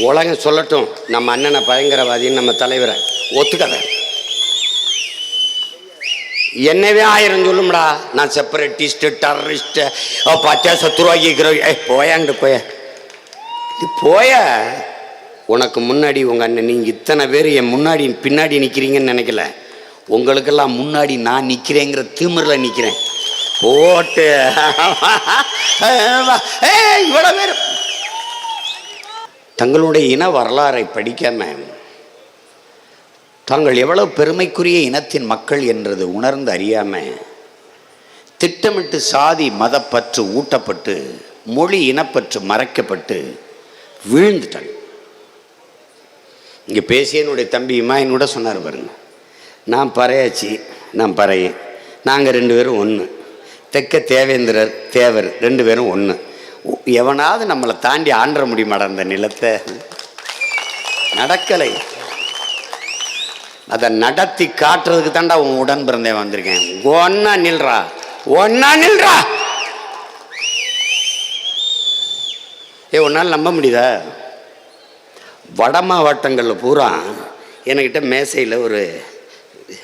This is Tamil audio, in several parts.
உலகம் சொல்லட்டும் நம்ம அண்ணனை பயங்கரவாதின்னு நம்ம தலைவரை ஒத்துக்கத. என்னவே ஆயிரம் சொல்லும்டா நான் செப்பரேட்டிஸ்ட்டு டெரரிஸ்ட்டு ஓ பச்சா சத்துருவாக்கிக்கிறோம் ஏ போயாண்டு போய. இது போய. உனக்கு முன்னாடி உங்கள் அண்ணன் நீங்கள் இத்தனை பேர் என் முன்னாடி பின்னாடி நிற்கிறீங்கன்னு நினைக்கல. உங்களுக்கெல்லாம் முன்னாடி நான் நிற்கிறேங்கிற திமிரில் நிற்கிறேன் போட்டு. ஏ இவ்வளோ பேர். தங்களுடைய இன வரலாறை படிக்காம தாங்கள் எவ்வளவு பெருமைக்குரிய இனத்தின் மக்கள் என்றது உணர்ந்து அறியாம திட்டமிட்டு சாதி மதப்பற்று ஊட்டப்பட்டு மொழி இனப்பற்று மறைக்கப்பட்டு விழுந்துட்டாங்க. இங்கே பேசிய என்னுடைய தம்பி இமாயினோட சொன்னார் பாருங்க. நான் பறையாச்சி நான் பறையேன். நாங்கள் ரெண்டு பேரும் ஒன்று தெக்க தேவேந்திரர் தேவர் ரெண்டு பேரும் ஒன்று எவனாவது நம்மளை தாண்டி ஆண்ட முடியுமாடா அந்த நிலத்தை? நடக்கலை. அதை நடத்தி காட்டுறதுக்கு தாண்டா உன் உடன் பிறந்தே வந்திருக்கேன். ஒன்னா நில்றா. ஒன்னா நில்றா. ஏ உன்னால் நம்ப முடியுதா? வட மாவட்டங்களில் பூரா என்கிட்ட மேசையில் ஒரு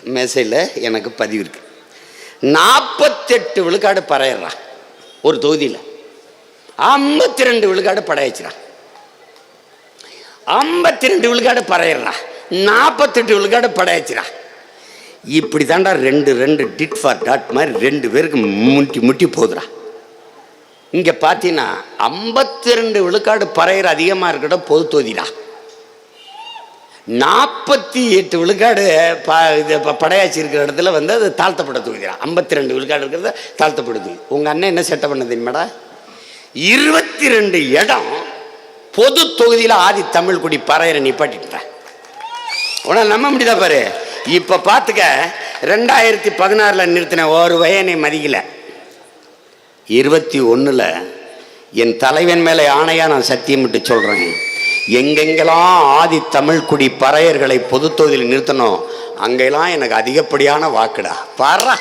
மேசையில் எனக்கு பதிவு இருக்கு. நாற்பத்தெட்டு விழுக்காடு பறையிடுறான் ஒரு தொகுதியில். ஐம்பத்தி ரெண்டு விழுக்காடு படையச்சுறான் ஐம்பத்தி ரெண்டு விழுக்காடு பறையிடுறான் நாற்பத்தெட்டு விழுக்காடு படையச்சுறான் இப்படி தாண்டா ரெண்டு ரெண்டு டிட் ஃபார் டாட் மாதிரி ரெண்டு பேருக்கு முட்டி முட்டி போகுதுடா இங்கே பார்த்தீங்கன்னா ஐம்பத்தி ரெண்டு விழுக்காடு பறையிற அதிகமாக இருக்கட்டும் பொது தொகுதிடா. நாற்பத்தி எட்டு விழுக்காடு ப இது ப- படையாச்சி இருக்கிற இடத்துல வந்து அது தாழ்த்தப்பட தொகுதிடா. ஐம்பத்தி ரெண்டு விழுக்காடு இருக்கிறத தாழ்த்தப்படுது உங்கள் அண்ணன் என்ன செட்டப் பண்ண தெரியுமாடா? இருபத்தி ரெண்டு இடம் பொது தொகுதியில் ஆதி தமிழ் குடி பறையரை நிப்பாட்டிட்டேன் உடனே நம்ப முடியுதா பாரு? இப்போ பார்த்துக்க ரெண்டாயிரத்தி பதினாறில் நிறுத்தின ஒரு வயனை மதிக்கல. இருபத்தி ஒன்றில் என் தலைவன் மேலே ஆணையாக நான் சத்தியமிட்டு சொல்கிறேன் எங்கெங்கெல்லாம் ஆதி தமிழ்குடி பறையர்களை பொது தொகுதியில் நிறுத்தணும் அங்கெல்லாம் எனக்கு அதிகப்படியான வாக்குடா. பாரா.